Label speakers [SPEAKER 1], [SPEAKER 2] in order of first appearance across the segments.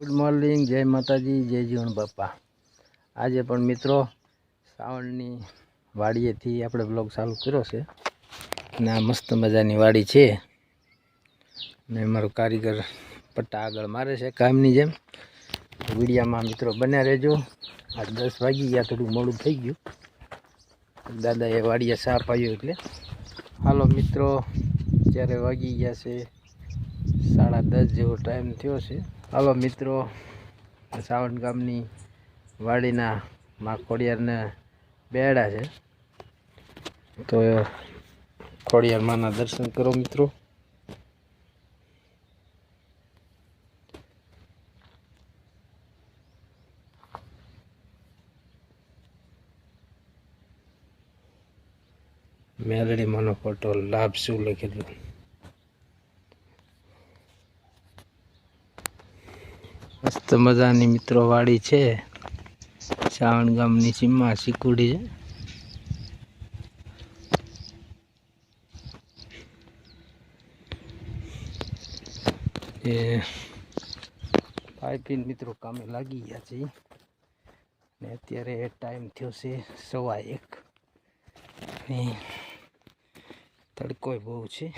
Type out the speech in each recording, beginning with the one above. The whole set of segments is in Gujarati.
[SPEAKER 1] ગુડ મોર્નિંગ જય માતાજી, જય જીવન બાપા. આજે પણ મિત્રો શ્રાવણની વાડીએથી આપણે બ્લોગ ચાલુ કર્યો છે. ને આ મસ્ત મજાની વાડી છે. ને મારો કારીગર પટ્ટા આગળ મારે છે કામની જેમ. વિડીયામાં મિત્રો બન્યા રહેજો. આ દસ વાગી ગયા, થોડું મોડું થઈ ગયું. દાદાએ વાડીએ સાપ આવ્યો એટલે. હાલો મિત્રો, જ્યારે વાગી ગયા છે સાડા દસ જેવો ટાઈમ થયો છે. હાલો મિત્રો સાવણ ગામની વાડીના મા બેડા છે. તો ખોડિયાર માના દર્શન કરો મિત્રો. મેલડી માનો ફોટો લાભ શું લખેલું મસ્ત મજાની મિત્રો વાડી છે. શ્રાવણ ગામની સીમમાં શીકુડી છે. એ પાઇપિંગ મિત્રો કામે લાગી ગયા છે. ને અત્યારે ટાઈમ થયો છે સવા એક. ને તડકો બહુ છે.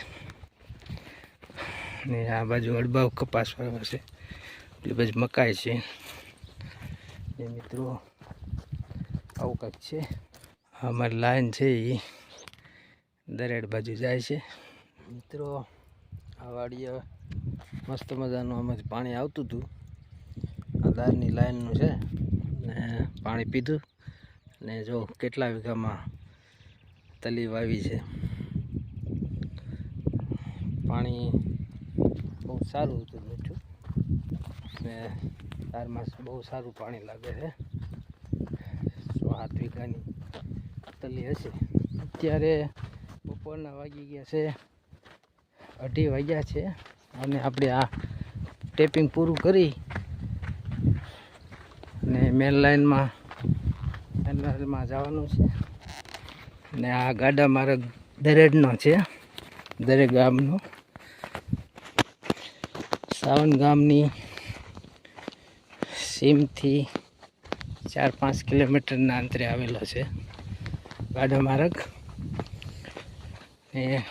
[SPEAKER 1] ને આ બાજુ અડબાવ કપાસ વાળો છે. એટલે બધી મકાઈ છે. એ મિત્રો, આવું કંઈક છે. અમારી લાઈન છે એ. દરેડ બાજુ જાય છે. મિત્રો, આ વાડીએ મસ્ત મજાનું આમાંથી પાણી આવતું હતું. આ દારની લાઈનનું છે. ને પાણી પીધું. ને જો કેટલા વીઘામાં તલી વાવી છે. પાણી બહુ સારું હતું ને તારમાં બહુ સારું પાણી લાગે છે. સાત વીઘાની તલી હશે. અત્યારે બપોરના વાગી ગયા છે, અઢી વાગ્યા છે અને આપણે આ ટેપિંગ પૂરું કરી અને મેન લાઇનમાં મેન જવાનું છે. ને આ ગાડા મારા દરેડનો છે, દરેક ગામનો. સાવન ગામની સીમથી ચાર પાંચ કિલોમીટરના અંતરે આવેલો છે ગાઢો માર્ગ. ને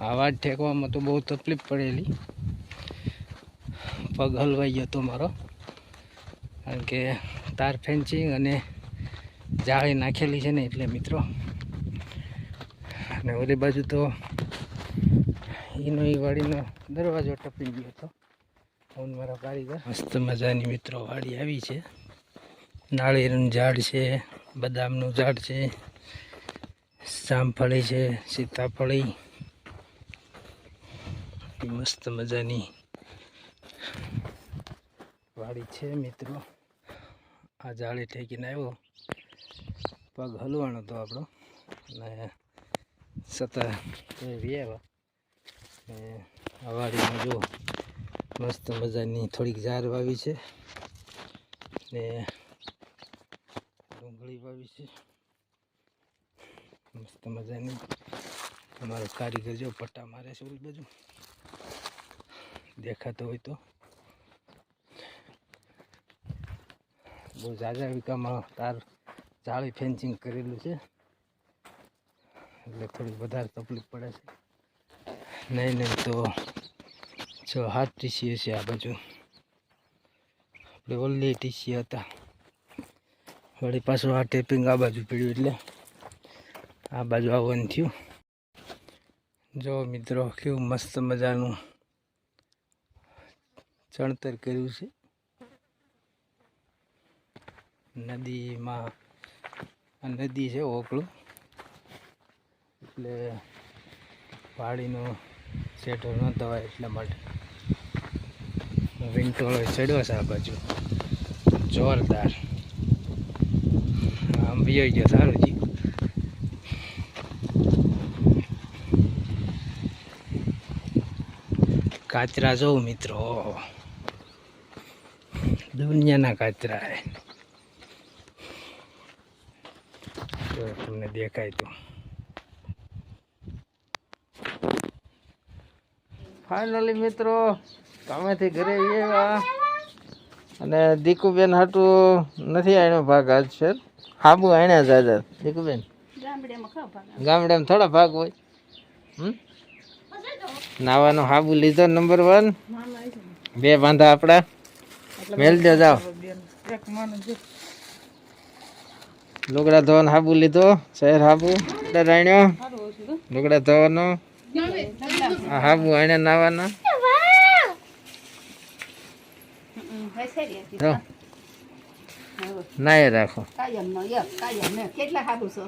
[SPEAKER 1] આવાજ ઠેકવામાં તો બહુ તકલીફ પડેલી. પગ હલવાઈ ગયો હતો મારો. કારણ કે તાર ફેન્સિંગ અને જાળી નાખેલી છે ને એટલે મિત્રો. અને ઓલી બાજુ તો એનો એ વાડીનો દરવાજો ટપી ગયો હતો. હું મારા કારીગર મસ્ત મજાની મિત્રો વાડી આવી છે. નાળિયેરનું ઝાડ છે, બદામનું ઝાડ છે, જામફળી છે, સીતાફળી. મસ્ત મજાની વાડી છે મિત્રો. આ જાળી ઠેકીને આવ્યો. પગ હલવાનો હતો આપણો. અને એવી આવ્યા ને આ વાડીમાં જો મસ્ત મજાની થોડીક ઝાર વાવી છે. ને ડુંગળી વાવી છે. મસ્ત મજાની. અમારો કારીગર જો પટ્ટા મારે છે ઓલી બાજુ. દેખાતો હોય તો. બહુ ઝાઝા વિકામાં તાર જાળી ફેન્સિંગ કરેલું છે. એટલે થોડીક વધારે તકલીફ પડે છે. નહીં નહીં, તો છ, હાથ ટીસી હશે આ બાજુ. આપણે ઓલ્લી ટીસી હતા. વળી પાછું આ ટેપિંગ આ બાજુ પડ્યું એટલે આ બાજુ આવવાનું થયું. જો મિત્રો, કેવું મસ્ત મજાનું ચણતર કર્યું છે. નદીમાં, આ નદી છે ઓકળું. એટલે વાડીનો શેઠો ન દવાય એટલા માટે. વિંટોળો ચડ્યો છે આ બાજુ. જોરદાર. આમ વિયો ગયો સારું જી. કાચરા જોઉં મિત્રો. દુનિયાના કાચરા. હે તમને દેખાય તો. ફાઇનલી મિત્રો કામેથી ઘરે આવ્યા. અને દીકુબેન હાટું નથી આણ્યો ભાગ આજ છે. હાબુ આણ્યા છે આજે. દીકુબેન? ગામડામાં થોડા ભાગ હોય. હમ? નાવાનો હાબુ લીધો નંબર વન બે બાંધા આપણા મેલજો જાઓ. લુગડા ધોવાનો હાબુ લીધો. શહેર હાબુ. રાણ્યો લુગડા ધોવાનો. આ હાબુ આણે નાવાના. નાય રાખો.
[SPEAKER 2] કેટલા સારું છો?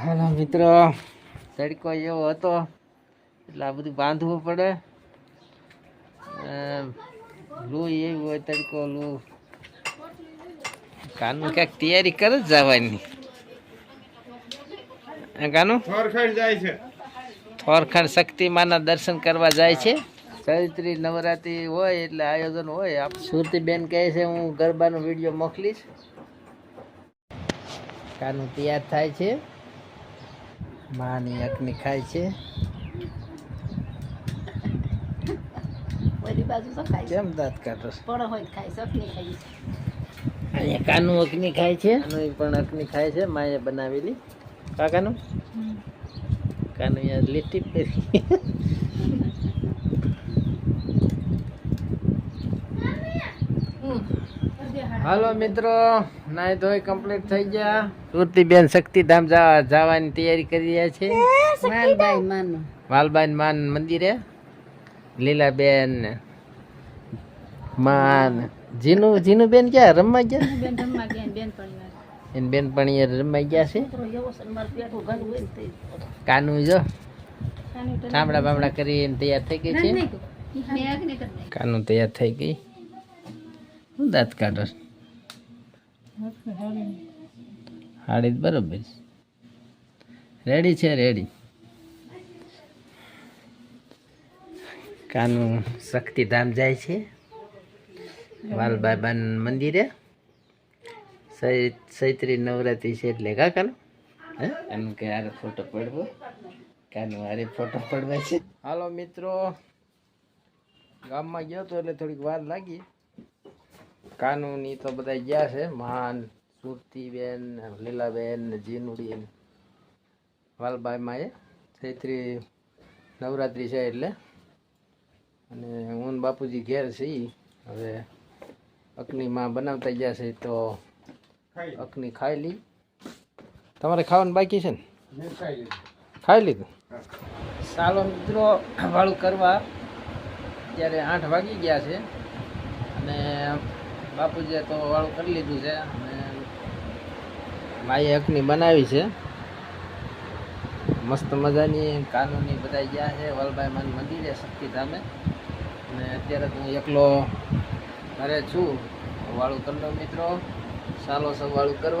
[SPEAKER 1] હાલો મિત્રો તડકો એવો હતો. એટલે આ બધું બાંધવું પડે. લૂ એવી હોય તડકો લૂ. કાનું ક્યાંક તૈયારી કરે જ જવાની. હે કાનું થોરખંડ શક્તિમાના દર્શન કરવા જાય છે. ચૈત્રી નવરાત્રી હોય એટલે આયોજન હોય. આપ સુરતી બેન કહે છે હું ગરબાનો વીડિયો મોકલીશ. કાનું તૈયાર થાય છે. માની અગ્નિ ખાય છે.
[SPEAKER 2] બધી બાજુ તો ખાય
[SPEAKER 1] કેમ દાંત કાઢો
[SPEAKER 2] પણ હોય તો ખાય સપની ખાઈ
[SPEAKER 1] અહીંયા કાનું અગ્નિ ખાય છે. પણ અગ્નિ ખાય છે. માએ બનાવેલી. કાકાનું કાનું યાર લીટી પહેરી હાલો મિત્રો નાય ધોઈ કમ્પ્લીટ થઈ ગયા સુરતી બેન શક્તિધામ જવા જવાની તૈયારી કરી રહ્યા છે
[SPEAKER 2] માનું
[SPEAKER 1] વાલબાઈ માન મંદિરે લીલાબેન માન જીનું જીનું બેન ક્યાં રમવા ગયા
[SPEAKER 2] બેન રમવા ગયા બેન પરિવાર
[SPEAKER 1] એને બેનપણીએ રમાઈ ગયા છે કાનું જો ઠામડા બામડા કરીને તૈયાર થઈ ગઈ છે
[SPEAKER 2] કરી.
[SPEAKER 1] કાનું તૈયાર થઈ ગઈ હું દાંત કાઢો? હાડી બરોબર. રેડી છે, રેડી કાનું શક્તિધામ જાય છે વાલબાબા મંદિરે ચૈત્રી નવરાત્રી છે એટલે કા કાનું હે? એનું કે હારે ફોટો પડવો. કાનું હારે ફોટો પડવા છે. હાલો મિત્રો ગામમાં ગયો તો એટલે થોડીક વાર લાગી. કાનૂની તો બધા ગયા છે મહાન સુરતીબેન લીલાબેન ને જીનુડી ને વાલબાઈ માએ ચૈત્રી નવરાત્રિ છે એટલે. અને હું બાપુજી ઘેર છે હવે અગ્નિમાં બનાવતા ગયા છે તો અગ્નિ ખાઈ લી. તમારે ખાવાનું બાકી છે ને? ખાઈ લીધું. ચાલો મિત્રો વાળું કરવા. અત્યારે આઠ વાગી ગયા છે. અને બાપુજીએ તો વાળું કરી લીધું છે. અને માએ અગ્નિ બનાવી છે. મસ્ત મજાની કાનૂની બધા ગયા છે. વલભાઈ માન મંદિરે શક્તિધામે. અને અત્યારે તો હું એકલો ઘરે છું. વાળું કરી મિત્રો. ચાલો સંભાળું કરવા.